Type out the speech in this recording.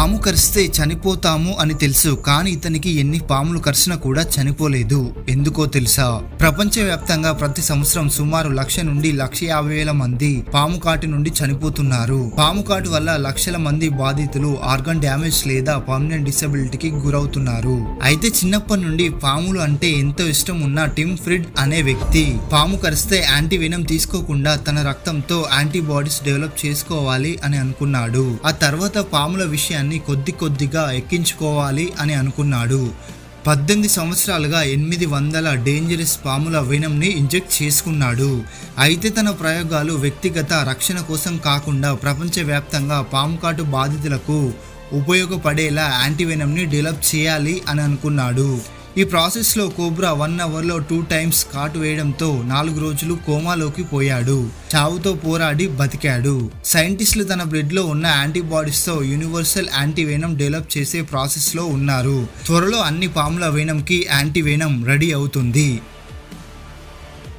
పాము కరిస్తే చనిపోతాము అని తెలుసు కానీ ఇతనికి ఎన్ని పాములు కరిసినా కూడా చనిపోలేదు. ఎందుకో తెలుసా? ప్రపంచవ్యాప్తంగా ప్రతి సంవత్సరం సుమారు లక్ష నుండి లక్ష యాభై వేల మంది పాము కాటు నుండి చనిపోతున్నారు. పాము కాటు వల్ల లక్షల మంది బాధితులు ఆర్గన్ డ్యామేజ్ లేదా పర్మనెంట్ డిసబిలిటీకి గురవుతున్నారు. అయితే చిన్నప్పటి నుండి పాములు అంటే ఎంతో ఇష్టం ఉన్న టిమ్ ఫ్రిడ్ అనే వ్యక్తి పాము కరిస్తే యాంటీవెనం తీసుకోకుండా తన రక్తంతో యాంటీబాడీస్ డెవలప్ చేసుకోవాలి అని అనుకున్నాడు. ఆ తర్వాత పాముల విషయాన్ని కొద్ది కొద్దిగా ఎక్కించుకోవాలి అని అనుకున్నాడు. పద్దెనిమిది సంవత్సరాలుగా ఎనిమిది వందల డేంజరస్ పాముల వెనంని ఇంజెక్ట్ చేసుకున్నాడు. అయితే తన ప్రయోగాలు వ్యక్తిగత రక్షణ కోసం కాకుండా ప్రపంచవ్యాప్తంగా పాము కాటు బాధితులకు ఉపయోగపడేలా యాంటీవెనంని డెవలప్ చేయాలి అని అనుకున్నాడు. ఈ ప్రాసెస్లో కోబ్రా వన్ అవర్లో టూ టైమ్స్ కాటు వేయడంతో నాలుగు రోజులు కోమాలోకి పోయాడు. చావుతో పోరాడి బతికాడు. సైంటిస్టులు తన బ్లడ్లో ఉన్న యాంటీబాడీస్తో యూనివర్సల్ యాంటీవేనం డెవలప్ చేసే ప్రాసెస్లో ఉన్నారు. త్వరలో అన్ని పాముల వేనంకి యాంటీవేనం రెడీ అవుతుంది.